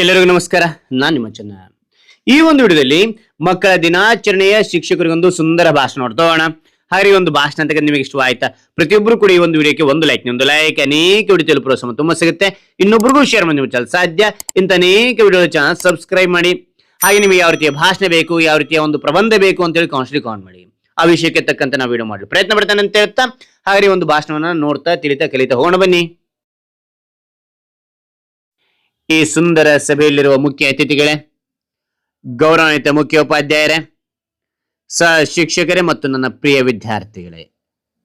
ಎಲ್ಲರಿಗೂ ನಮಸ್ಕಾರ. ನಾನು ನಿಮ್ಮ ಚೆನ್ನ. ಈ ಒಂದು ವಿಡಿಯೋದಲ್ಲಿ ಮಕ್ಕಳ ದಿನಾಚರಣೆಯ ಶಿಕ್ಷಕರಿಗೊಂದು ಸುಂದರ ಭಾಷಣ ನೋಡ್ತೋಣ ಹಾಗೆ ಒಂದು ಭಾಷಣ ಅಂತ ನಿಮಗೆ ಇಷ್ಟವಾಯ್ತಾ ಪ್ರತಿಯೊಬ್ಬರು ಕೂಡ ಈ ಒಂದು ವಿಡಿಯೋಕ್ಕೆ ಒಂದು ಲೈಕ್ ನಿಮ್ದು ಲೈಕ್ ಅನೇಕ ವಿಡಿಯೋ ತಲುಪುವ ತುಂಬಾ ಸಿಗುತ್ತೆ. ಇನ್ನೊಬ್ರಿಗೂ ಶೇರ್ ಮಾಡಿ ಚಾನಲ್ ಸಾಧ್ಯ. ಇಂತ ಅನೇಕ ವಿಡಿಯೋ ಚಾನಲ್ ಸಬ್ಸ್ಕ್ರೈಬ್ ಮಾಡಿ. ಹಾಗೆ ನಿಮಗೆ ಯಾವ ರೀತಿಯ ಭಾಷಣ ಬೇಕು, ಯಾವ ರೀತಿಯ ಒಂದು ಪ್ರಬಂಧ ಬೇಕು ಅಂತ ಹೇಳಿ ಕಾನ್ಸ್ಟ್ಲಿ ಕಾನ್ ಮಾಡಿ. ಆ ವಿಷಯಕ್ಕೆ ತಕ್ಕಂತ ನಾವು ವಿಡಿಯೋ ಮಾಡಲು ಪ್ರಯತ್ನ ಪಡ್ತಾನೆ ಅಂತ ಹೇಳ್ತಾ ಹಾಗೆ ಒಂದು ಭಾಷಣವನ್ನ ನೋಡ್ತಾ, ತಿಳಿತಾ, ಕಲಿತಾ ಹೋಗೋಣ ಬನ್ನಿ. ಈ ಸುಂದರ ಸಭೆಯಲ್ಲಿರುವ ಮುಖ್ಯ ಅತಿಥಿಗಳೇ, ಗೌರವಾನ್ವಿತ ಮುಖ್ಯೋಪಾಧ್ಯಾಯರೇ ಸಹ ಶಿಕ್ಷಕರೇ ಮತ್ತು ನನ್ನ ಪ್ರಿಯ ವಿದ್ಯಾರ್ಥಿಗಳೇ.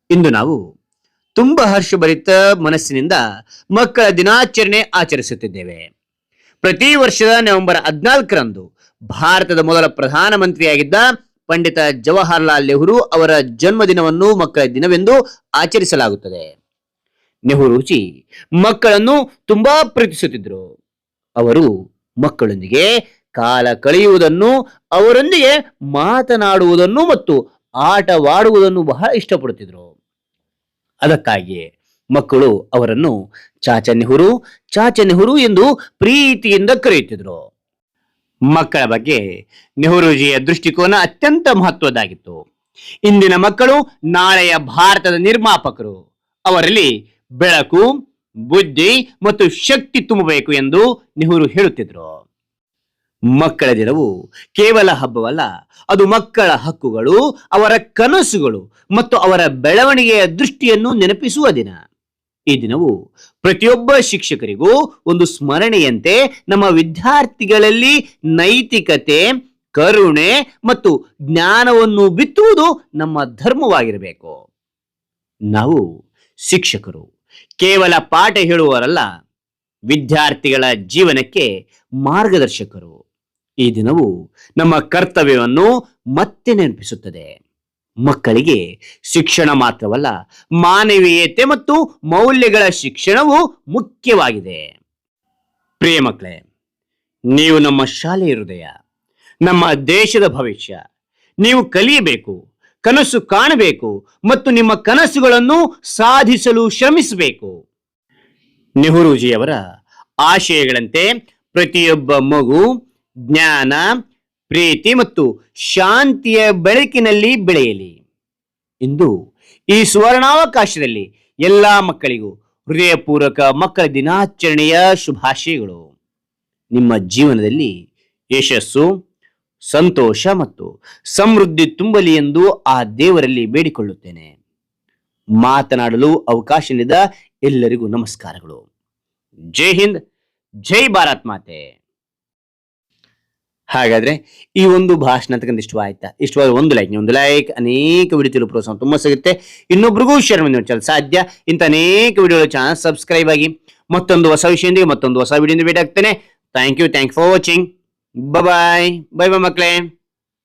ಇಂದು ನಾವು ತುಂಬಾ ಹರ್ಷಭರಿತ ಮನಸ್ಸಿನಿಂದ ಮಕ್ಕಳ ದಿನಾಚರಣೆ ಆಚರಿಸುತ್ತಿದ್ದೇವೆ. ಪ್ರತಿ ವರ್ಷದ ನವೆಂಬರ್ ಹದಿನಾಲ್ಕರಂದು ಭಾರತದ ಮೊದಲ ಪ್ರಧಾನಮಂತ್ರಿಯಾಗಿದ್ದ ಪಂಡಿತ ಜವಾಹರ್ಲಾಲ್ ನೆಹರು ಅವರ ಜನ್ಮದಿನವನ್ನು ಮಕ್ಕಳ ದಿನವೆಂದು ಆಚರಿಸಲಾಗುತ್ತದೆ. ನೆಹರೂಜಿ ಮಕ್ಕಳನ್ನು ತುಂಬಾ ಪ್ರೀತಿಸುತ್ತಿದ್ದರು. ಅವರು ಮಕ್ಕಳೊಂದಿಗೆ ಕಾಲ ಕಳೆಯುವುದನ್ನು, ಅವರೊಂದಿಗೆ ಮಾತನಾಡುವುದನ್ನು ಮತ್ತು ಆಟವಾಡುವುದನ್ನು ಬಹಳ ಇಷ್ಟಪಡುತ್ತಿದ್ದರು. ಅದಕ್ಕಾಗಿಯೇ ಮಕ್ಕಳು ಅವರನ್ನು ಚಾಚ ನೆಹರು ಚಾಚ ನೆಹರು ಎಂದು ಪ್ರೀತಿಯಿಂದ ಕರೆಯುತ್ತಿದ್ದರು. ಮಕ್ಕಳ ಬಗ್ಗೆ ನೆಹರೂಜಿಯ ದೃಷ್ಟಿಕೋನ ಅತ್ಯಂತ ಮಹತ್ವದ್ದಾಗಿತ್ತು. ಇಂದಿನ ಮಕ್ಕಳು ನಾಳೆಯ ಭಾರತದ ನಿರ್ಮಾಪಕರು. ಅವರಲ್ಲಿ ಬೆಳಕು ಬುದ್ಧಿ ಮತ್ತು ಶಕ್ತಿ ತುಂಬಬೇಕು ಎಂದು ನೆಹರು ಹೇಳುತ್ತಿದ್ರು. ಮಕ್ಕಳ ದಿನವು ಕೇವಲ ಹಬ್ಬವಲ್ಲ, ಅದು ಮಕ್ಕಳ ಹಕ್ಕುಗಳು, ಅವರ ಕನಸುಗಳು ಮತ್ತು ಅವರ ಬೆಳವಣಿಗೆಯ ದೃಷ್ಟಿಯನ್ನು ನೆನಪಿಸುವ ದಿನ. ಈ ದಿನವು ಪ್ರತಿಯೊಬ್ಬ ಶಿಕ್ಷಕರಿಗೂ ಒಂದು ಸ್ಮರಣೆಯಂತೆ ನಮ್ಮ ವಿದ್ಯಾರ್ಥಿಗಳಲ್ಲಿ ನೈತಿಕತೆ, ಕರುಣೆ ಮತ್ತು ಜ್ಞಾನವನ್ನು ಬಿತ್ತುವುದು ನಮ್ಮ ಧರ್ಮವಾಗಿರಬೇಕು. ನಾವು ಶಿಕ್ಷಕರು. ಕೇವಲ ಪಾಠ ಹೇಳುವವರಲ್ಲ, ವಿದ್ಯಾರ್ಥಿಗಳ ಜೀವನಕ್ಕೆ ಮಾರ್ಗದರ್ಶಕರು. ಈ ದಿನವು ನಮ್ಮ ಕರ್ತವ್ಯವನ್ನು ಮತ್ತೆ ನೆನಪಿಸುತ್ತದೆ. ಮಕ್ಕಳಿಗೆ ಶಿಕ್ಷಣ ಮಾತ್ರವಲ್ಲ, ಮಾನವೀಯತೆ ಮತ್ತು ಮೌಲ್ಯಗಳ ಶಿಕ್ಷಣವು ಮುಖ್ಯವಾಗಿದೆ. ಪ್ರಿಯ ಮಕ್ಕಳೇ, ನೀವು ನಮ್ಮ ಶಾಲೆಯ ಹೃದಯ, ನಮ್ಮ ದೇಶದ ಭವಿಷ್ಯ, ನೀವು ಕಲಿಯಬೇಕು ಕನಸು ಕಾಣಬೇಕು ಮತ್ತು ನಿಮ್ಮ ಕನಸುಗಳನ್ನು ಸಾಧಿಸಲು ಶ್ರಮಿಸಬೇಕು. ನೆಹರೂಜಿಯವರ ಆಶಯಗಳಂತೆ ಪ್ರತಿಯೊಬ್ಬ ಮಗು ಜ್ಞಾನ, ಪ್ರೀತಿ ಮತ್ತು ಶಾಂತಿಯ ಬೆಳಕಿನಲ್ಲಿ ಬೆಳೆಯಲಿ. ಇಂದು ಈ ಸುವರ್ಣಾವಕಾಶದಲ್ಲಿ ಎಲ್ಲಾ ಮಕ್ಕಳಿಗೂ ಹೃದಯಪೂರ್ವಕ ಮಕ್ಕಳ ದಿನಾಚರಣೆಯ ಶುಭಾಶಯಗಳು. ನಿಮ್ಮ ಜೀವನದಲ್ಲಿ ಯಶಸ್ಸು ಸಂತೋಷ ಮತ್ತು ಸಮೃದ್ಧಿ ತುಂಬಲಿ ಎಂದು ಆ ದೇವರಲ್ಲಿ ಬೇಡಿಕೊಳ್ಳುತ್ತೇನೆ. ಮಾತನಾಡಲು ಅವಕಾಶ ನೀಡಿದ ಎಲ್ಲರಿಗೂ ನಮಸ್ಕಾರಗಳು. ಜೈ ಹಿಂದ್, ಜೈ ಭಾರತ್ ಮಾತೆ. ಹಾಗಾದ್ರೆ ಈ ಒಂದು ಭಾಷಣ ಅಂತಕ್ಕಂಥ ಇಷ್ಟವಾಯ್ತಾ ಇಷ್ಟವಾದ ಒಂದು ಲೈಕ್ ಒಂದು ಲೈಕ್ ಅನೇಕ ವಿಡಿಯೋ ತಿಳು ಪ್ರೋತ್ಸಾಹ ತುಂಬ ಸಿಗುತ್ತೆ. ಇನ್ನೊಬ್ರಿಗೂ ಶೇರ್ ಮಾಡಿ ಸಾಧ್ಯ? ಇಂಥ ಅನೇಕ ವಿಡಿಯೋ ಚಾನಲ್ ಸಬ್ಸ್ಕ್ರೈಬ್ ಆಗಿ ಮತ್ತೊಂದು ಹೊಸ ವಿಷಯದಿಂದ ಮತ್ತೊಂದು ಹೊಸ ವಿಡಿಯೋದಿಂದ ಭೇಟಿ ಆಗ್ತೇನೆ thank you thank for watching bye bye bye மக்களே.